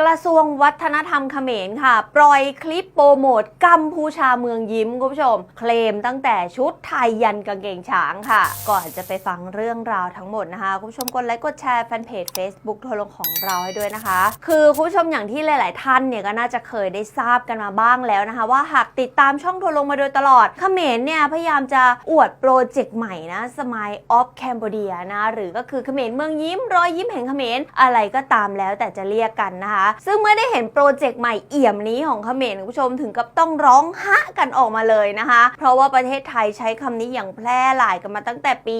กระทรวงวัฒนธรรมเขมรค่ะ ปล่อยคลิปโปรโมทกัมพูชาเมืองยิ้มคุณผู้ชม เคลมตั้งแต่ชุดไทยยันกางเกงช้างค่ะ ก่อนจะไปฟังเรื่องราวทั้งหมดนะคะ คุณผู้ชมกดไลค์กดแชร์แฟนเพจ Facebook ทัวร์ลงของเราให้ด้วยนะคะ คือคุณผู้ชมอย่างที่หลาย ๆ ท่านเนี่ยก็น่าจะเคยได้ทราบกันมาบ้างแล้วนะคะ ว่าหากติดตามช่องทวีลงมาโดยตลอดเขมรเนี่ยพยายามจะอวดโปรเจกต์ใหม่นะ Smile of Cambodia นะหรือก็คือเขมรเมืองยิ้มรอยยิ้มแห่งเขมรอะไรก็ตามแล้วแต่จะเรียกกันนะคะซึ่งเมื่อได้เห็นโปรเจกต์ใหม่เอี่ยมนี้ของเขมรคุณผู้ชมถึงกับต้องร้องฮะกันออกมาเลยนะคะ เพราะว่าประเทศไทยใช้คำนี้อย่างแพร่หลายกันมาตั้งแต่ปี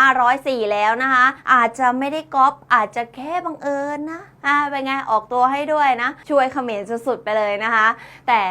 2504 แล้วนะคะ อาจจะไม่ได้ก๊อปอาจจะแค่บังเอิญนะอ่าเป็นไงออกตัวให้ด้วยนะ ช่วยเขมรสุดๆไปเลยนะคะ แต่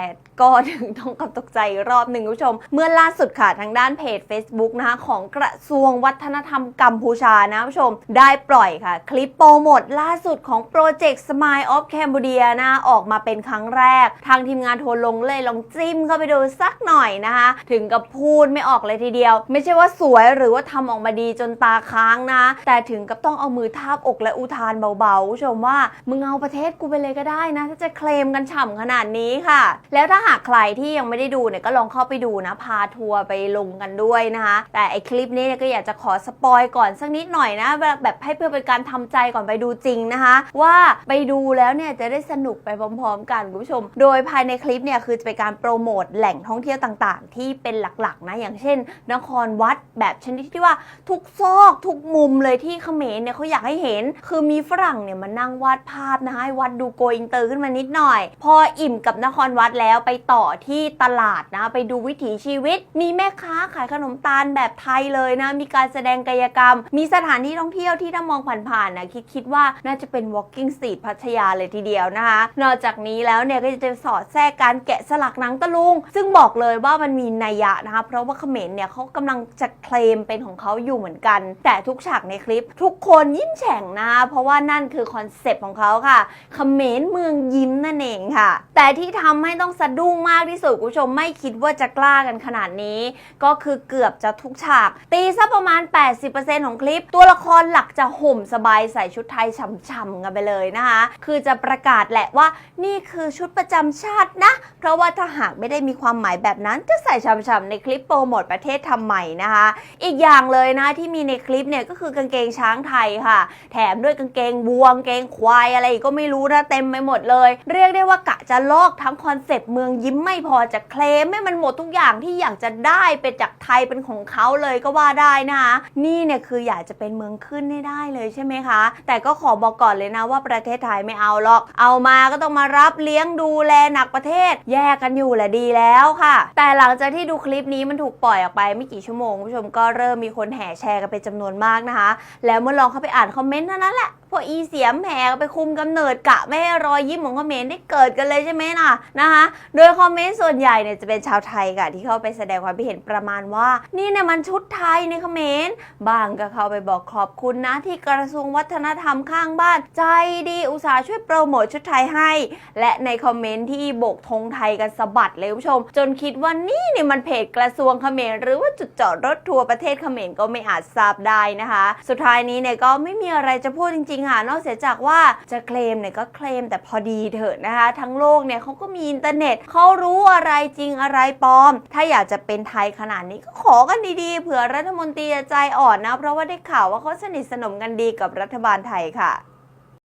ก็ถึงต้องกับตกใจรอบหนึ่งคุณผู้ชม เมื่อล่าสุดค่ะทางด้านเพจ Facebook นะคะของกระทรวงวัฒนธรรมกัมพูชานะผู้ชม ได้ปล่อยค่ะ คลิปโปรโมทล่าสุดของโปรเจกต์ Smile of Cambodia นะออกมาเป็นครั้งแรก ทางทีมงานโทรลงเลยลองจิ้มเข้าไปดูสักหน่อยนะคะ ถึงกับพูดไม่ออกเลยทีเดียว ไม่ใช่ว่าสวยหรือว่าทำออกมาดีจนตาค้างนะ แต่ถึงกับต้องเอามือทาบอกและอุทานเบาๆผู้ชมว่ามึงเอาประเทศกูไปเลยก็ได้นะ ถ้าจะเคลมกันฉ่ำขนาดนี้ค่ะ แล้วถ้าหากใครที่ยังไม่ได้ดูเนี่ยก็ลองเข้าไปดูนะ พาทัวร์ไปลงกันด้วยนะคะ แต่ไอคลิปนี้เนี่ยก็อยากจะขอสปอยก่อนสักนิดหน่อยนะแบบแบบให้เพื่อเป็นการทำใจก่อนไปดูจริงนะคะ ว่าไปดูแล้วเนี่ยจะได้สนุกไปพร้อมๆ กันคุณผู้ชม โดยภายในคลิปเนี่ยคือจะเป็นการโปรโมทแหล่งท่องเที่ยวต่างๆ ที่เป็นหลักๆนะอย่างเช่น นครวัดแบบชนิดที่ว่าทุกซอกทุกมุมเลยที่เขมรเนี่ยเขาอยากให้เห็น คือมีฝรั่งเนี่ยมานั่งวาาดภาพนะคะให้วัดดูโกอินเตอร์ขึ้นมานิดหน่อย พออิ่มกับนครวัดแล้วไปต่อที่ตลาดนะ ไปดูวิถีชีวิต มีแม่ค้าขายขนมตาลแบบไทยเลยนะ มีการแสดงกายกรรม มีสถานที่ท่องเที่ยวที่ถ้ามองผ่านๆนะคิดคิดว่าน่าจะเป็น walking street พัทยาเลยทีเดียวนะคะ นอกจากนี้แล้วเนี่ยก็จะสอดแทรกการแกะสลักหนังตะลุง ซึ่งบอกเลยว่ามันมีนัยยะนะคะ เพราะว่าเขมรเนี่ยเขากำลังจะเคลมเป็นของเขาอยู่เหมือนกัน แต่ทุกฉากในคลิป ทุกคนยิ้มแฉ่งนะคะเพราะว่านั่นคือคอนเซปของเขาค่ะเขมรเมืองยิ้มนั่นเองค่ะ แต่ที่ทำให้ต้องสะดุ้งมากที่สุดคุณผู้ชมไม่คิดว่าจะกล้ากันขนาดนี้ ก็คือเกือบจะทุกฉาก ตีซะประมาณ 80%ของคลิป ตัวละครหลักจะห่มสบายใส่ชุดไทยฉ่ำๆกันไปเลยนะคะ คือจะประกาศแหละว่านี่คือชุดประจำชาตินะ เพราะว่าถ้าหากไม่ได้มีความหมายแบบนั้นจะใส่ฉ่ำๆในคลิปโปรโมทประเทศทำใหม่นะคะ อีกอย่างเลยนะที่มีในคลิปเนี่ยก็คือกางเกงช้างไทยค่ะ แถมด้วยกางเกงวัวกางเกงควายอะไรกก็ไม่รู้นะเต็มไปหมดเลย เรียกได้ว่ากะจะลอกทั้งคอนเซปต์เมืองยิ้มไม่พอจะเคลมให้มันหมดทุกอย่างที่อยากจะได้เป็นจากไทยเป็นของเขาเลยก็ว่าได้นะคะนี่เนี่ยคืออยากจะเป็นเมืองขึ้นให้ได้เลยใช่ไหมคะ แต่ก็ขอบอกก่อนเลยนะว่าประเทศไทยไม่เอาหรอก เอามาก็ต้องมารับเลี้ยงดูแลหนักประเทศ แยกกันอยู่แหละดีแล้วค่ะ แต่หลังจากที่ดูคลิปนี้มันถูกปล่อยออกไปไม่กี่ชั่วโมงคุณผู้ชมก็เริ่มมีคนแห่แชร์กันเป็นจำนวนมากนะคะ แล้วเมื่อลองเข้าไปอ่านคอมเมนต์เท่านั้นแหละ พออีเสียมแหกไปคุมกำเนิดกะไม่ให้รอยยิ้มของเขมรได้เกิดกันเลยใช่ไหมล่ะนะคะโดยคอมเมนต์ส่วนใหญ่เนี่ยจะเป็นชาวไทยค่ะที่เข้าไปแสดงความคิดเห็นประมาณว่า นี่เนี่ยมันชุดไทยในเขมรบางก็เข้าไปบอกขอบคุณนะที่กระทรวงวัฒนธรรมข้างบ้านใจดีอุตส่าห์ช่วยโปรโมทชุดไทยให้ และในคอมเมนต์ที่โบกธงไทยกันสะบัดเลยคุณผู้ชม จนคิดว่านี่เนี่ยมันเพจกระทรวงเขมรหรือว่าจุดจอดรถทัวร์ประเทศเขมรก็ไม่อาจทราบได้นะคะ สุดท้ายนี้เนี่ยก็ไม่มีอะไรจะพูดจริงค่ะ นอกเสียจากว่าจะเคลมเนี่ยก็เคลมแต่พอดีเถอะนะคะ ทั้งโลกเนี่ยเขาก็มีอินเทอร์เน็ตเขารู้อะไรจริงอะไรปลอม ถ้าอยากจะเป็นไทยขนาดนี้ก็ขอกันดีๆเผื่อรัฐมนตรีใจอ่อนนะ เพราะว่าได้ข่าวว่าเขาสนิทสนมกันดีกับรัฐบาลไทยค่ะ